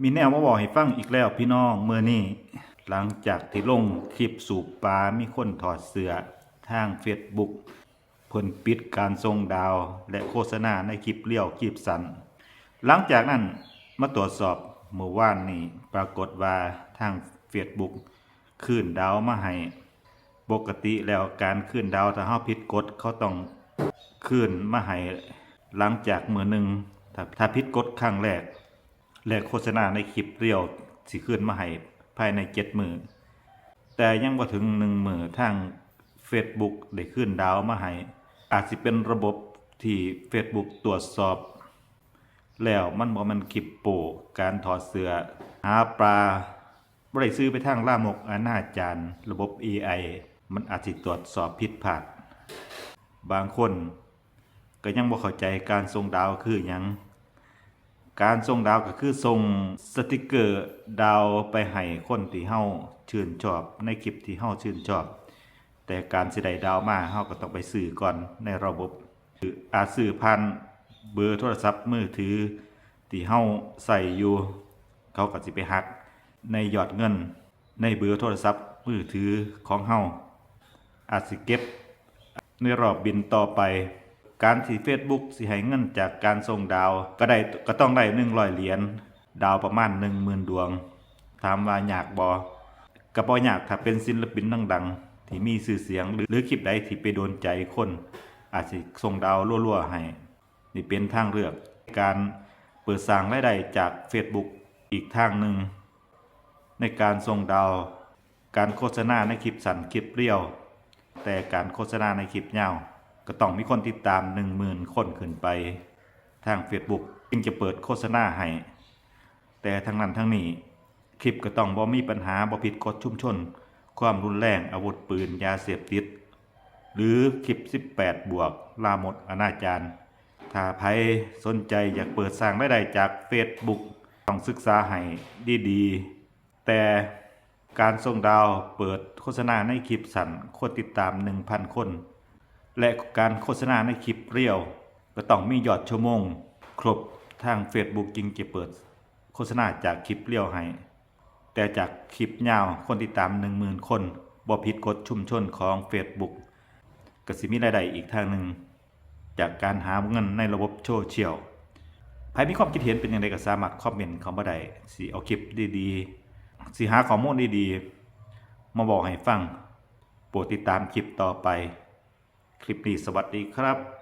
มีแนวมาบอกให้ฟังอีกแล้วพี่น้องเมื่อนี้หลังจากที่ลงคลิปสูบปลา มีคนถอดเสื้อทางเฟซบุ๊กเพิ่นปิดการส่งดาว และโฆษณาในคลิปเลี้ยวคลิปสัน หลังจากนั้นมาตรวจสอบเมื่อวานนี้ปรากฏว่าทางเฟซบุ๊กคืนดาวมาให้ปกติแล้วการคืนดาวถ้าเฮาผิดกฎเขาต้องคืนมาให้หลังจากมื้อหนึงถ้าถ้าผิดกฎครั้งแรก และโฆษณาในคลิปเรียวสิขึ้นมาให้ภายในเจ็ดมือแต่ยังบ่ถึงหนึ่งมือทาง Facebook ได้ขึ้นดาวมาให้อาจสิเป็นระบบที่ Facebook ตรวจสอบ แล้วมันบ่แมันคลิปโปการถอดเสื้อหาปลาบ่ได้ซื้อไปทางล่ามกอนาจารระบบ AI มันอาจสิตรวจสอบผิดพลาด บางคน ก็ยังบ่เข้าใจการส่งดาวคือหยัง การส่งดาวก็คือส่งสติกเกอร์ดาวไปให้คนที่เฮาชื่นชอบในคลิปที่เฮาชื่นชอบ แต่การสิได้ดาวมาเฮาก็ต้องไปซื้อก่อนในระบบคืออาจซื้อผ่านเบอร์โทรศัพท์มือถือที่เฮาใส่อยู่เขาก็สิไปหักในยอดเงิน ในเบอร์โทรศัพท์มือถือของเฮาอาจสิเก็บในรอบบินต่อไป การที่ Facebook สิให้เงินจากการส่งดาว ก็ได้ก็ต้องได้100เหรียญดาวประมาณ 10,000 ดวง ถามว่าอยากบ่ก็บ่ยากถ้าเป็นศิลปินดังๆ ที่มีชื่อเสียงหรือหรือคลิปใดที่ไปโดนใจคน อาจสิส่งดาวรัวๆให้นี่เป็นทางเลือกการเปิดสร้างรายได้จาก Facebook อีกทางหนึ่ง ในการส่งดาว การโฆษณาในคลิปสั้นคลิปเรียว แต่การโฆษณาในคลิปยาว ก็ต้องมีคนติดตาม 10,000 คนขึ้นไป ทาง Facebook จึงจะเปิดโฆษณาให้ แต่ทั้งนั้นทั้งนี้ คลิปก็ต้องบ่มีปัญหาบ่ผิดกฎชุมชน ความรุนแรงอาวุธปืนยาเสพติด หรือคลิป 18 บวก ลามกอนาจารถ้าใครสนใจอยากเปิดสร้างรายได้จาก Facebook ต้องศึกษาให้ดีๆ แต่การส่งดาวเปิดโฆษณาในคลิปสั้นคนติดตาม 1,000 คน และการโฆษณาในคลิปเรียว ก็ต้องมียอดชั่วโมง ครบทาง Facebook จึงจะเปิด โฆษณาจากคลิปเรียวให้แต่จากคลิปยาวคนติดตาม 10,000 คนบ่ผิดกฎชุมชนของ Facebook กสิมีรายได้อีกทางหนึ่ง จากการหาเงินในระบบโซเชียลใครมีความคิดเห็นเป็นอย่างไรก็สามารถคอมเมนต์เข้ามาได้สิเอาคลิปดีๆสิหาข้อมูลดีๆ มาบอกให้ฟังโปรดติดตามคลิปต่อไป คลิปนี้สวัสดีครับ